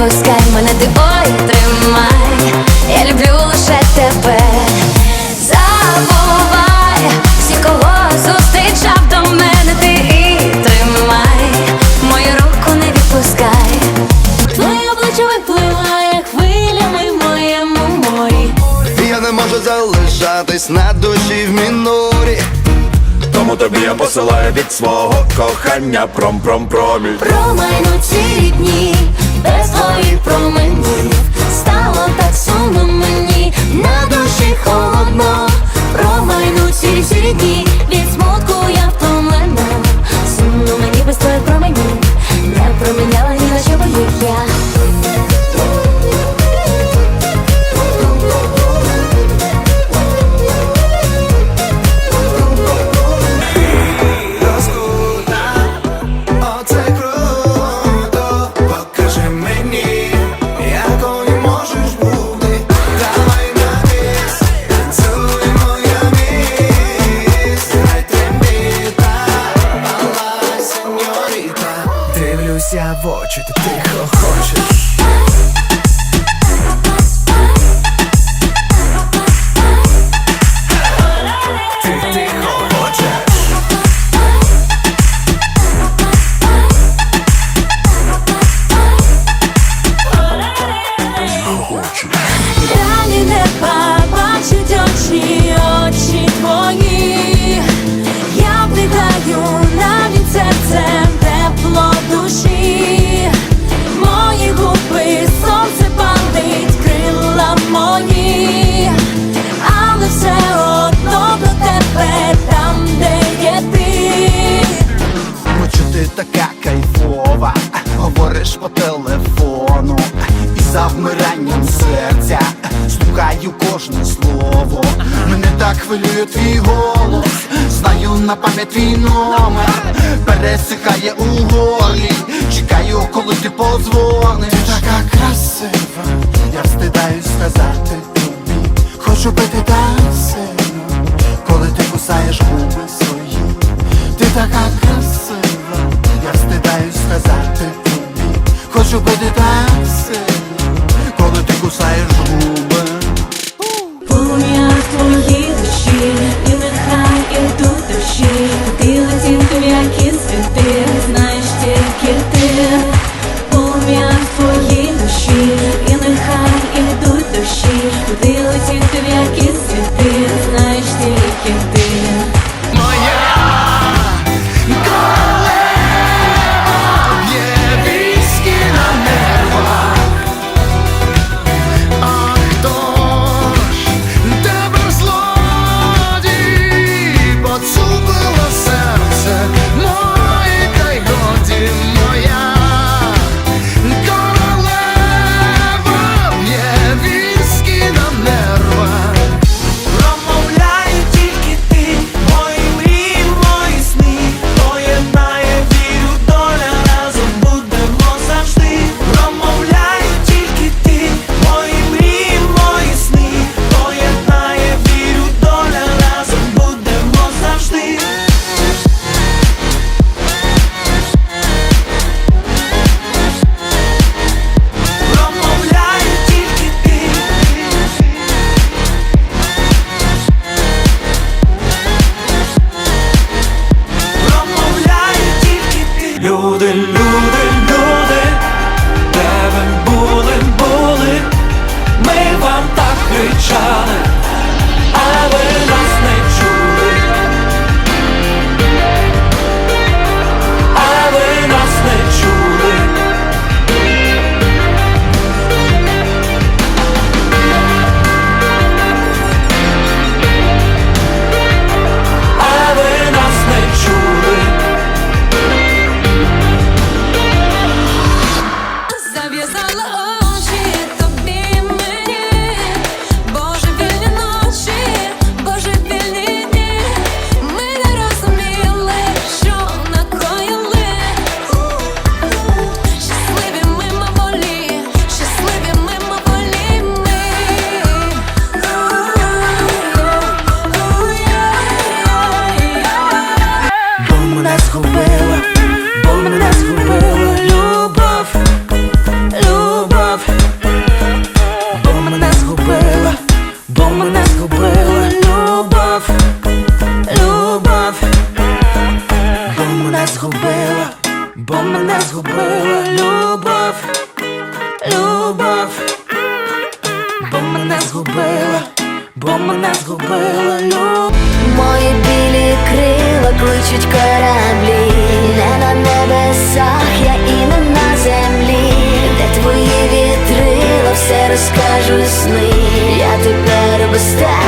відпускай мене, ти ой, тримай. Я люблю лише тебе. Забувай всі, кого зустрічав до мене, ти і тримай. Мою руку не відпускай. Твоє обличчя випливає хвилями в моєму морі. Я не можу залишатись на душі в мінорі. Тому тобі я посилаю від свого кохання пром-пром-проміль Промайну ці дні, без твоїх променів Стало так сумно мені, на душі холодно. Промайнуть сірі дні, від смутку я Дивлюся в очі, ти говориш по телефону, і за вмиранням серця. Слухаю кожне слово. Мене так хвилює твій голос, знаю на пам'ять твій номер, пересихає у горі, чекаю, коли ти подзвониш. Ти така красива, я встидаюсь сказати тобі, хочу бити так сильно, коли ти кусаєш губи свої. Ти така красива, згубила, бо мене згубила любов, любов, бо мене згубила, бо мене згубила любов. Мої білі крила кличуть кораблі, не на небесах, я і не на землі, де твої вітрила, все розкажу сни. Я тепер без тебе,